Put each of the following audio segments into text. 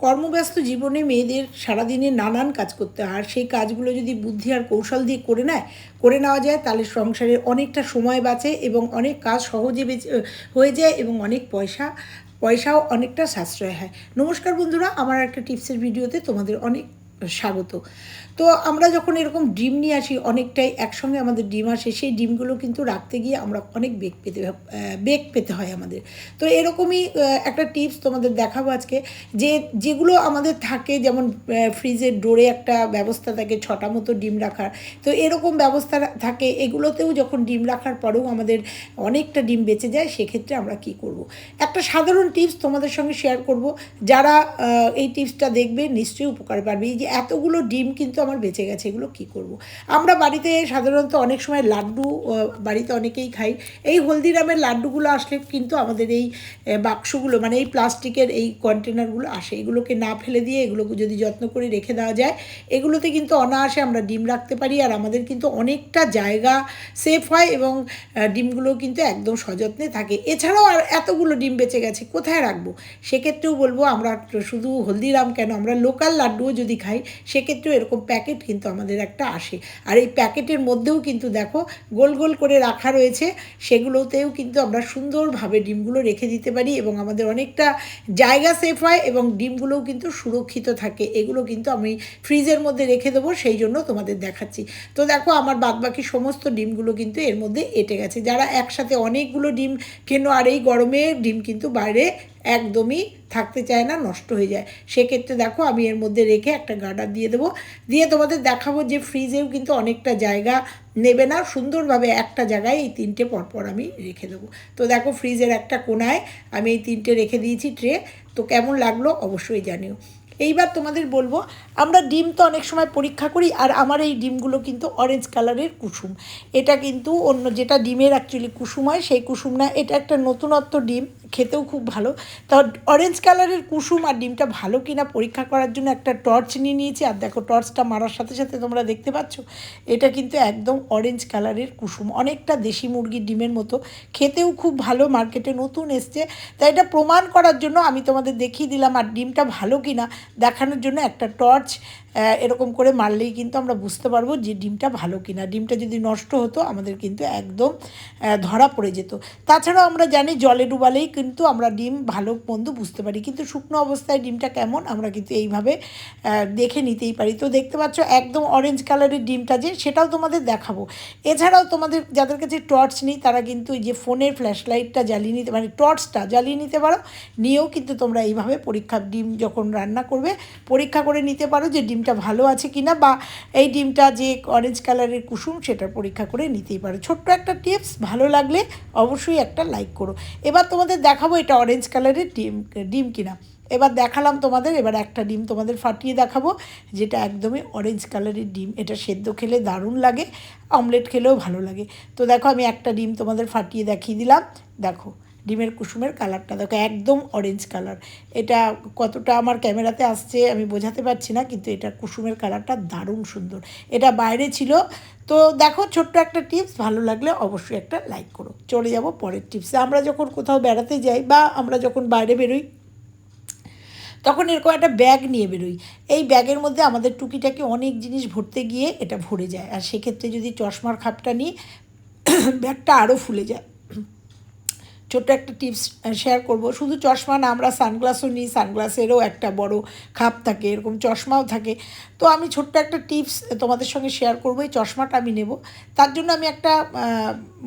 কর্মব্যস্ত জীবনে মেয়েদের সারাদিনে নানান কাজ করতে হয়। আর সেই কাজগুলো যদি বুদ্ধি আর কৌশল দিয়ে করে নেয়, করে নেওয়া যায়, তাহলে সংসারে অনেকটা সময় বাঁচে এবং অনেক কাজ সহজে হয়ে যায় এবং অনেক পয়সা, পয়সাও অনেকটা সাশ্রয় হয়। নমস্কার বন্ধুরা, আমার একটা টিপসের ভিডিওতে তোমাদের অনেক স্বাগত। তো আমরা যখন এরকম ডিম নিয়ে আসি, অনেকটাই একসঙ্গে আমাদের ডিম আসে, সেই ডিমগুলো কিন্তু রাখতে গিয়ে আমরা অনেক বেগ পেতে বেগ পেতে হয় আমাদের। তো এরকমই একটা টিপস তোমাদের দেখাবো আজকে যে যেগুলো আমাদের থাকে, যেমন ফ্রিজের ডোরে একটা ব্যবস্থা থাকে, ছটা মতো ডিম রাখার। তো এরকম ব্যবস্থা থাকে, এগুলোতেও যখন ডিম রাখার পরেও আমাদের অনেকটা ডিম বেঁচে যায়, সেক্ষেত্রে আমরা কি করব। একটা সাধারণ টিপস তোমাদের সঙ্গে শেয়ার করব। যারা এই টিপসটা দেখবে, নিশ্চয়ই উপকার পাবে এই যে এতগুলো ডিম কিন্তু আমার বেঁচে গেছে, এগুলো কি করব। আমরা বাড়িতে সাধারণত অনেক সময় লাড্ডু বাড়িতে অনেকেই খাই। এই হলদিরামের লাড্ডুগুলো আসলে কিন্তু আমাদের এই বাক্সগুলো মানে এই প্লাস্টিকের এই কন্টেনারগুলো আসে। এগুলোকে না ফেলে দিয়ে এগুলোকে যদি যত্ন করে রেখে দেওয়া যায়, এগুলোতে কিন্তু অনায়াসে আমরা ডিম রাখতে পারি আর আমাদের কিন্তু অনেকটা জায়গা সেফ হয় এবং ডিমগুলো কিন্তু একদম সযত্নে থাকে। এছাড়াও আর এতগুলো ডিম বেঁচে গেছে, কোথায় রাখব? সেক্ষেত্রেও বলব আমরা শুধু হলদিরাম কেন? আমরা লোকাল লাড্ডুও যদি খাই সেক্ষেত্রেও এরকম প্যাকেট কিন্তু আমাদের একটা আসে। আর এই প্যাকেটের মধ্যেও কিন্তু দেখো, গোল গোল করে রাখা রয়েছে, সেগুলোতেও কিন্তু আমরা সুন্দরভাবে ডিমগুলো রেখে দিতে পারি এবং আমাদের অনেকটা জায়গা সেফ হয় এবং ডিমগুলোও কিন্তু সুরক্ষিত থাকে। এগুলো কিন্তু আমি ফ্রিজের মধ্যে রেখে দেবো, সেই জন্য তোমাদের দেখাচ্ছি। তো দেখো, আমার বাদবাকি সমস্ত ডিমগুলো কিন্তু এর মধ্যে এঁটে গেছে। যারা একসাথে অনেকগুলো ডিম কেন, আর এই গরমে ডিম কিন্তু বাইরে একদমই থাকতে চায় না, নষ্ট হয়ে যায়। সেক্ষেত্রে দেখো আমি এর মধ্যে রেখে একটা গার্ডার দিয়ে দেবো। দিয়ে তোমাদের দেখাবো যে ফ্রিজেও কিন্তু অনেকটা জায়গা নেবে না, সুন্দরভাবে একটা জায়গায় এই তিনটে পরপর আমি রেখে দেবো। তো দেখো ফ্রিজের একটা কোনায় আমি এই তিনটে রেখে দিয়েছি ট্রে তো কেমন লাগল অবশ্যই জানিও। এইবার তোমাদের বলব, আমরা ডিম তো অনেক সময় পরীক্ষা করি আর আমার এই ডিমগুলো কিন্তু অরেঞ্জ কালারের কুসুম। এটা কিন্তু অন্য যেটা ডিমের অ্যাকচুয়ালি কুসুম হয়, সেই কুসুম না, এটা একটা নতুনত্ব ডিম খেতেও খুব ভালো। তা অরেঞ্জ কালারের কুসুম আর ডিমটা ভালো কিনা পরীক্ষা করার জন্য একটা টর্চ নিয়ে নিয়েছি। আর দেখো টর্চটা মারার সাথে সাথে তোমরা দেখতে পাচ্ছ, এটা কিন্তু একদম অরেঞ্জ কালারের কুসুম। অনেকটা দেশি মুরগির ডিমের মতো। খেতেও খুব ভালো মার্কেটে নতুন এসছে। তাই এটা প্রমাণ করার জন্য আমি তোমাদের দেখিয়ে দিলাম আর ডিমটা ভালো কিনা দেখানোর জন্য একটা টর্চ এরকম করে মারলেই কিন্তু আমরা বুঝতে পারব যে ডিমটা ভালো কিনা। ডিমটা যদি নষ্ট হতো, আমাদের কিন্তু একদম ধরা পড়ে যেত। তাছাড়াও আমরা জানি জলে ডুবালেই কিন্তু আমরা ডিম ভালো মন্দ বুঝতে পারি। কিন্তু শুকনো অবস্থায় ডিমটা কেমন, আমরা কিন্তু এইভাবে দেখে নিতেই পারি। তো দেখতে পাচ্ছ একদম অরেঞ্জ কালারের ডিমটা যে, সেটাও তোমাদের দেখাবো। এছাড়াও তোমাদের, যাদের কাছে টর্চ নেই, তারা কিন্তু যে ফোনের ফ্ল্যাশ লাইটটা জ্বালিয়ে নিতে মানে টর্চটা জ্বালিয়ে নিতে পারো। নিয়েও কিন্তু তোমরা এইভাবে পরীক্ষা, ডিম যখন রান্না করবে, পরীক্ষা করে নিতে পারো যে ডিমটা ভালো আছে কি না বা এই ডিমটা যে অরেঞ্জ কালারের কুসুম সেটা পরীক্ষা করে নিতেই পারো। ছোট্ট একটা টিপস ভালো লাগলে অবশ্যই একটা লাইক করো। এবার তোমাদের দেখাবো এটা অরেঞ্জ কালারের ডিম ডিম কিনা। এবার দেখালাম তোমাদের, এবার একটা ডিম তোমাদের ফাটিয়ে দেখাবো, যেটা একদমই অরেঞ্জ কালারের ডিম। এটা সেদ্ধ খেলে দারুণ লাগে অমলেট খেলেও ভালো লাগে। তো দেখো আমি একটা ডিম তোমাদের ফাটিয়ে দেখিয়ে দিলাম। দেখো ডিমের কুসুমের কালারটা দেখো, একদম অরেঞ্জ কালার। এটা কতটা আমার ক্যামেরাতে আসছে আমি বোঝাতে পারছি না, কিন্তু এটা কুসুমের কালারটা দারুণ সুন্দর। এটা বাইরে ছিল। তো দেখো, ছোট্ট একটা টিপস, ভালো লাগলে অবশ্যই একটা লাইক করো। চলে যাব পরের টিপসে। আমরা যখন কোথাও বেড়াতে যাই বা আমরা যখন বাইরে বেরোই, তখন এরকম একটা ব্যাগ নিয়ে বেরোই। এই ব্যাগের মধ্যে আমাদের টুকিটাকি অনেক জিনিস ভরতে গিয়ে এটা ভরে যায়। আর সেক্ষেত্রে যদি চশমার খাপটা নিই, ব্যাগটা আরও ফুলে যায়। ছোট্ট একটা টিপস শেয়ার করব। শুধু চশমা না, আমরা সানগ্লাসও নিই সানগ্লাসেরও একটা বড় খাপ থাকে, এরকম চশমাও থাকে। তো আমি ছোট্ট একটা টিপস তোমাদের সঙ্গে শেয়ার করব, এই চশমাটা আমি নেব। তার জন্য আমি একটা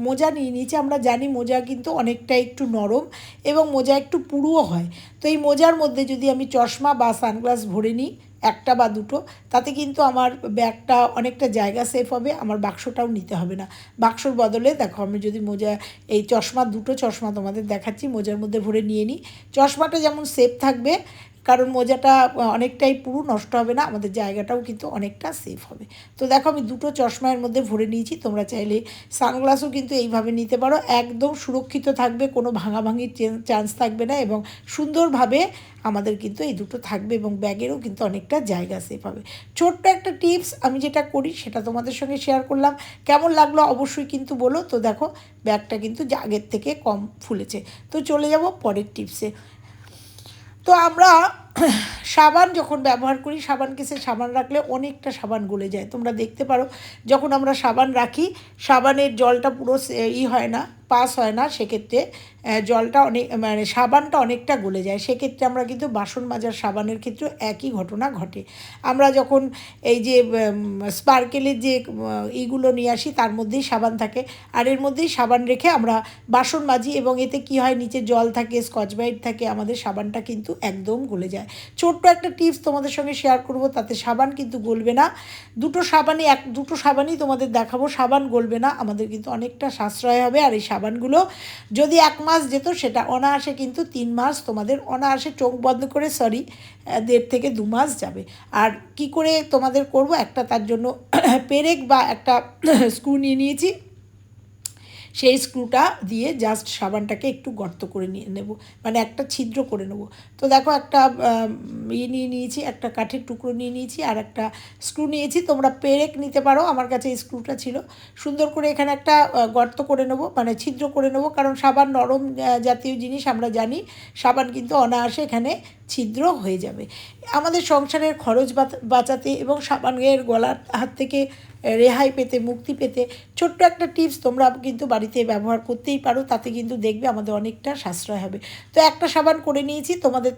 মোজা নিয়ে নিয়েছি। আমরা জানি মোজা কিন্তু অনেকটা একটু নরম এবং মোজা একটু পুরুও হয়। তো এই মোজার মধ্যে যদি আমি চশমা বা সানগ্লাস ভরে নিই একটা বা দুটো, তাতে কিন্তু আমার ব্যাগটা অনেকটা জায়গা সেফ হবে, আমার বাক্সটাও নিতে হবে না। বাক্সর বদলে দেখো, আমি যদি মোজা, এই চশমা, দুটো চশমা তোমাদের দেখাচ্ছি, মোজার মধ্যে ভরে নিয়ে নিই। চশমাটা যেমন সেফ থাকবে কারণ মোজাটা অনেকটাই পুরো নষ্ট হবে না, আমাদের জায়গাটাও কিন্তু অনেকটা সেফ হবে। তো দেখো, আমি দুটো চশমা এর মধ্যে ভরে নিয়েছি, তোমরা চাইলে সানগ্লাসও কিন্তু এইভাবে নিতে পারো। একদম সুরক্ষিত থাকবে, কোনো ভাঙাভাঙির চান্স থাকবে না এবং সুন্দরভাবে আমাদের কিন্তু এই দুটো থাকবে এবং ব্যাগেরও কিন্তু অনেকটা জায়গা সেফ হবে। ছোট্ট একটা টিপস আমি যেটা করি, সেটা তোমাদের সঙ্গে শেয়ার করলাম। কেমন লাগল অবশ্যই কিন্তু বলো। তো দেখো, ব্যাগটা কিন্তু আগের থেকে কম ফুলেছে। তো চলে যাব পরের টিপসে তো আমরা সাবান যখন ব্যবহার করি সাবান কেসে সাবান রাখলে অনেকটা সাবান গলে যায়। তোমরা দেখতে পারো, যখন আমরা সাবান রাখি, সাবানের জলটা পুরো ই হয় না, পাস হয় না, সেক্ষেত্রে জলটা অনেক মানে সাবানটা অনেকটা গলে যায়। সেক্ষেত্রে আমরা কিন্তু বাসন মাজার সাবানের ক্ষেত্রেও একই ঘটনা ঘটে। আমরা যখন এই যে স্পার্কেলের যে ইগুলো নিয়ে আসি, তার মধ্যেই সাবান থাকে। আর এর মধ্যেই সাবান রেখে আমরা বাসন মাজি এবং এতে কি হয়, নিচে জল থাকে, স্কচ ব্রাইট থাকে, আমাদের সাবানটা কিন্তু একদম গলে যায়। ছোট্ট একটা টিপস তোমাদের সঙ্গে শেয়ার করব, তাতে সাবান কিন্তু গলবে না। দুটো সাবানই এক, দুটো সাবানই তোমাদের দেখাবো, সাবান গলবে না, আমাদের কিন্তু অনেকটা সাশ্রয় হবে। আর এই সাবানগুলো যদি এক মাস যেত, সেটা অনায়াসে কিন্তু তিন মাস তোমাদের অনায়াসে চোখ বন্ধ করে সরি দেড় থেকে দু মাস যাবে। আর কি করে তোমাদের করব, একটা তার জন্য পেরেক বা একটা স্ক্রু নিয়ে নিয়েছি। সেই স্ক্রুটা দিয়ে জাস্ট সাবানটাকে একটু গর্ত করে নিয়ে নেব। মানে একটা ছিদ্র করে নেব। তো দেখো একটা ইয়ে নিয়ে নিয়েছি, একটা কাঠের টুকরো নিয়ে নিয়েছি আর একটা স্ক্রু নিয়েছি। তোমরা পেরেক নিতে পারো, আমার কাছে এই স্ক্রুটা ছিল। সুন্দর করে এখানে একটা গর্ত করে নেব মানে ছিদ্র করে নেব। কারণ সাবান নরম জাতীয় জিনিস, আমরা জানি, সাবান কিন্তু অনায়াসে এখানে ছিদ্র হয়ে যাবে। আমাদের সংসারের খরচ বাঁচাতে এবং সাবানের গলার হাত থেকে রেহাই পেতে, মুক্তি পেতে ছোট্ট একটা টিপস তোমরা কিন্তু বাড়িতে ব্যবহার করতেই পারো, তাতে কিন্তু দেখবে আমাদের অনেকটা সাশ্রয় হবে। তো একটা সাবান করে নিয়েছি, তোমাদের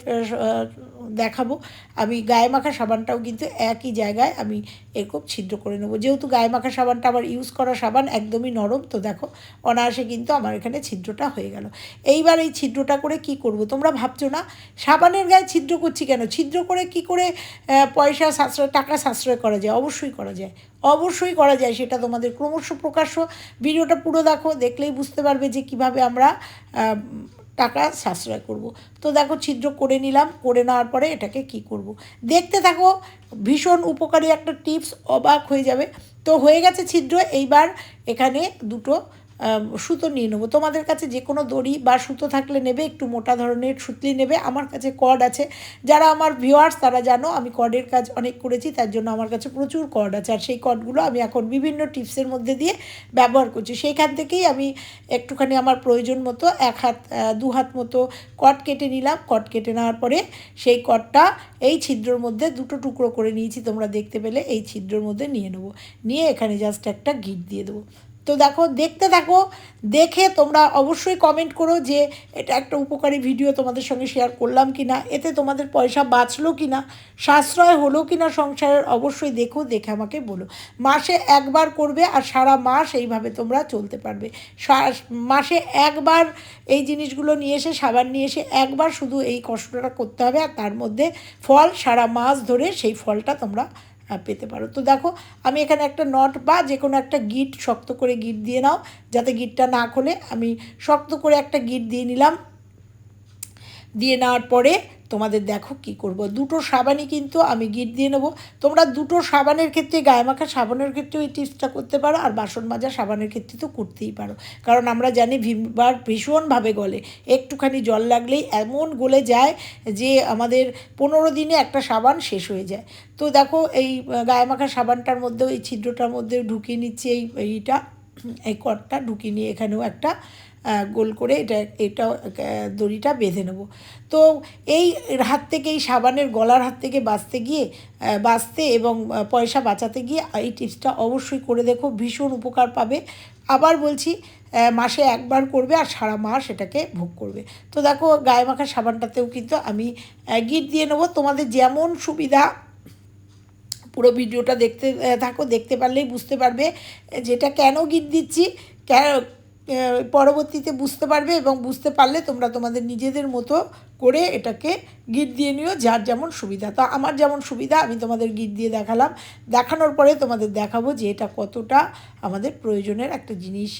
দেখাবো। আমি গায়ে মাখা সাবানটাও কিন্তু একই জায়গায় আমি এরকম ছিদ্র করে নেব। যেহেতু গায়ে মাখা সাবানটা আবার ইউজ করা সাবান একদমই নরম, তো দেখো অনায়াসে কিন্তু আমার এখানে ছিদ্রটা হয়ে গেল। এইবার এই ছিদ্রটা করে কি করব? তোমরা ভাবছ না? সাবানের গায়ে ছিদ্র করছি কেন? ছিদ্র করে কি করে পয়সা সাশ্রয়, টাকা সাশ্রয় করা যায়? অবশ্যই করা যায়। অবশ্যই করা যায়, সেটা তোমাদের ক্রমশ প্রকাশ্য। ভিডিওটা পুরো দেখো, দেখলেই বুঝতে পারবে যে কীভাবে আমরা টাকা সাশ্রয় করব তো দেখো ছিদ্র করে নিলাম, করে নেওয়ার পরে এটাকে কি করব। দেখতে থাকো, ভীষণ উপকারী একটা টিপস, অবাক হয়ে যাবে তো হয়ে গেছে ছিদ্র, এইবার এখানে দুটো সুতো নিয়ে নেব। তোমাদের কাছে যে কোনো দড়ি বা সুতো থাকলে নেবে, একটু মোটা ধরনের সুতলি নেবে। আমার কাছে কর্ড আছে। যারা আমার ভিউয়ার্স তারা জানো আমি কর্ডের কাজ অনেক করেছি, তার জন্য আমার কাছে প্রচুর কর্ড আছে। আর সেই কর্ডগুলো আমি এখন বিভিন্ন টিপসের মধ্যে দিয়ে ব্যবহার করছি। সেইখান থেকেই আমি একটুখানি আমার প্রয়োজন মতো এক হাত দু হাত মতো কট কেটে নিলাম। কট কেটে নেওয়ার পরে সেই কটটা এই ছিদ্রর মধ্যে দুটো টুকরো করে নিয়েছি, তোমরা দেখতে পেলে, এই ছিদ্রর মধ্যে নিয়ে নেব। নিয়ে এখানে জাস্ট একটা গিট দিয়ে দেবো। তো দেখো, দেখতে থাকো, দেখে তোমরা অবশ্যই কমেন্ট করো যে এটা একটা উপকারী ভিডিও তোমাদের সঙ্গে শেয়ার করলাম কি না এতে তোমাদের পয়সা বাঁচলো কি না সাশ্রয় হলো কি না সংসারের, অবশ্যই দেখো, দেখে আমাকে বলো। মাসে একবার করবে আর সারা মাস এইভাবে তোমরা চলতে পারবে। মাসে একবার এই জিনিসগুলো নিয়ে এসে, সাবান নিয়ে এসে একবার শুধু এই কষ্টটা করতে হবে আর তার মধ্যে ফল সারা মাস ধরে সেই ফলটা তোমরা পেতে পারো। তো দেখো, আমি এখানে একটা নট বা যে কোনো একটা গিট শক্ত করে গিট দিয়ে নাও, যাতে গিটটা না খোলে। আমি শক্ত করে একটা গিট দিয়ে নিলাম। দিয়ে নেওয়ার পরে তোমাদের দেখো কি করব। দুটো সাবানই কিন্তু আমি গিট দিয়ে নেব। তোমরা দুটো সাবানের ক্ষেত্রে, গায়ে মাখা সাবানের ক্ষেত্রেও এই টিপসটা করতে পারো, আর বাসন মাজা সাবানের ক্ষেত্রে তো করতেই পারো। কারণ আমরা জানি ভিমবার ভীষণভাবে গলে। একটুখানি জল লাগলেই এমন গলে যায় যে আমাদের পনেরো দিনে একটা সাবান শেষ হয়ে যায়। তো দেখো, এই গায়ে মাখা সাবানটার মধ্যেও, এই ছিদ্রটার মধ্যে ঢুকিয়ে নিচ্ছি, এই, এইটা, এই কটটা ঢুকিয়ে নিয়ে এখানেও একটা গোল করে এটা এটা দড়িটা বেঁধে নেব। তো এই হাত থেকে, এই সাবানের গলার হাত থেকে বাঁচতে গিয়ে বাঁচতে এবং পয়সা বাঁচাতে গিয়ে এই টিপসটা অবশ্যই করে দেখো, ভীষণ উপকার পাবে। আবার বলছি মাসে একবার করবে আর সারা মাস এটাকে ভোগ করবে। তো দেখো, গায়ে মাখা সাবানটাতেও কিন্তু আমি গিট দিয়ে নেব। তোমাদের যেমন সুবিধা, পুরো ভিডিওটা দেখতে থাকো, দেখতে পারলেই বুঝতে পারবে, যেটা কেন গিট দিচ্ছি, কেন পরবর্তীতে বুঝতে পারবে এবং বুঝতে পারলে তোমরা তোমাদের নিজেদের মতো করে এটাকে গিট দিয়ে নিও, যার যেমন সুবিধা। তো আমার যেমন সুবিধা, আমি তোমাদের গিট দিয়ে দেখালাম। দেখানোর পরে তোমাদের দেখাবো যে এটা কতটা আমাদের প্রয়োজনের একটা জিনিস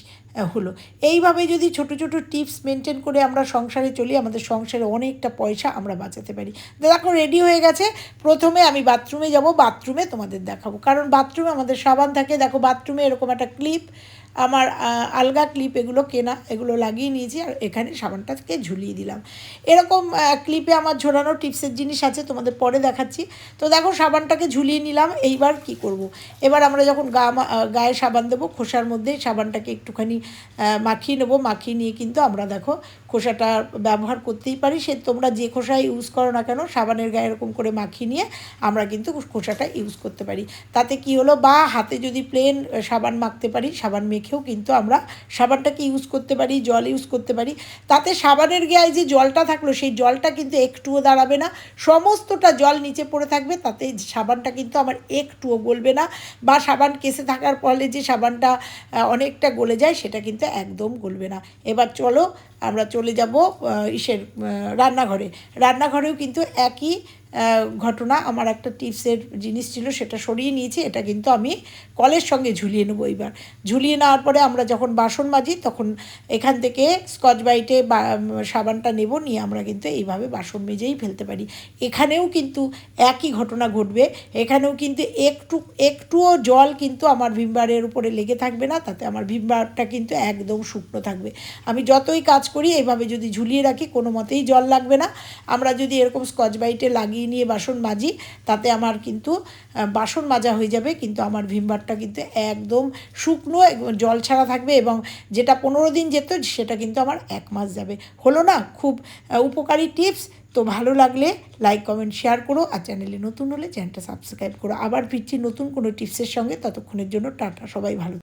হলো। এইভাবে যদি ছোট ছোট টিপস মেনটেন করে আমরা সংসারে চলি, আমাদের সংসারে অনেকটা পয়সা আমরা বাঁচাতে পারি। দেখো, রেডি হয়ে গেছে। প্রথমে আমি বাথরুমে যাব, বাথরুমে তোমাদের দেখাবো। কারণ বাথরুমে আমাদের সাবান থাকে। দেখো, বাথরুমে এরকম একটা ক্লিপ, আমার আলগা ক্লিপ, এগুলো কেনা, এগুলো লাগিয়ে নিয়েছি, আর এখানে সাবানটাকে ঝুলিয়ে দিলাম। এরকম ক্লিপে আমার ঝোলানো টিপসের জিনিস আছে, তোমাদের পরে দেখাচ্ছি তো দেখো, সাবানটাকে ঝুলিয়ে নিলাম, এইবার কি করব। এবার আমরা যখন গা গায়ে সাবান দেবো, খোসার মধ্যে সাবানটাকে একটুখানি মাখিয়ে নেব মাখিয়ে নিয়ে কিন্তু আমরা দেখো খোসাটা ব্যবহার করতেই পারি। সে তোমরা যে খোসা ইউজ করো না কেন, সাবানের গায়ে এরকম করে মাখিয়ে নিয়ে আমরা কিন্তু খোসাটা ইউজ করতে পারি। তাতে কি হলো? বা হাতে যদি প্লেন সাবান মাখতে পারি, সাবান মেখেও কিন্তু আমরা সাবানটাকে ইউজ করতে পারি, জল ইউজ করতে পারি। তাতে সাবানের গায়ে যে জলটা থাকল, সেই জলটা কিন্তু একটুও দাঁড়াবে না। সমস্তটা জল নিচে পড়ে থাকবে, তাতে সাবানটা কিন্তু আমার একটুও গলবে না। বা সাবান কেসে থাকার ফলে যে সাবানটা অনেকটা গলে যায়, সেটা কিন্তু একদম গলবে না। এবার চলো আমরা চলে যাব ইসের রান্নাঘরে। রান্নাঘরেও কিন্তু একই ঘটনা, আমার একটা টিপসের জিনিস ছিল, সেটা সরিয়ে নিয়েছি, এটা কিন্তু আমি কলের সঙ্গে ঝুলিয়ে নেব এবার ঝুলিয়ে নেওয়ার পরে আমরা যখন বাসন মাজি, তখন এখান থেকে স্কচ বাইটে বা সাবানটা নেব, নিয়ে আমরা কিন্তু এইভাবে বাসন মেজেই ফেলতে পারি। এখানেও কিন্তু একই ঘটনা ঘটবে। এখানেও কিন্তু একটু, একটুও জল কিন্তু আমার ভিমবারের উপরে লেগে থাকবে না, তাতে আমার ভিমবারটা কিন্তু একদম শুকনো থাকবে। আমি যতই কাজ করি, এইভাবে যদি ঝুলিয়ে রাখি, কোনো মতেই জল লাগবে না। আমরা যদি এরকম স্কচ বাইটে লাগিয়ে নিয়ে বাসন মাজি, তাতে আমার কিন্তু বাসন মাজা হয়ে যাবে, কিন্তু আমার ভিমবারটা কিন্তু একদম শুকনো জল ছাড়া থাকবে এবং যেটা পনেরো দিন যেত, সেটা কিন্তু আমার এক মাস যাবে। হলো না? খুব উপকারী টিপস। তো ভালো লাগলে লাইক, কমেন্ট, শেয়ার করো আর চ্যানেলে নতুন হলে চ্যানেলটা সাবস্ক্রাইব করো। আবার ফিরছি নতুন কোনো টিপসের সঙ্গে। ততক্ষণের জন্য টাটা, সবাই ভালো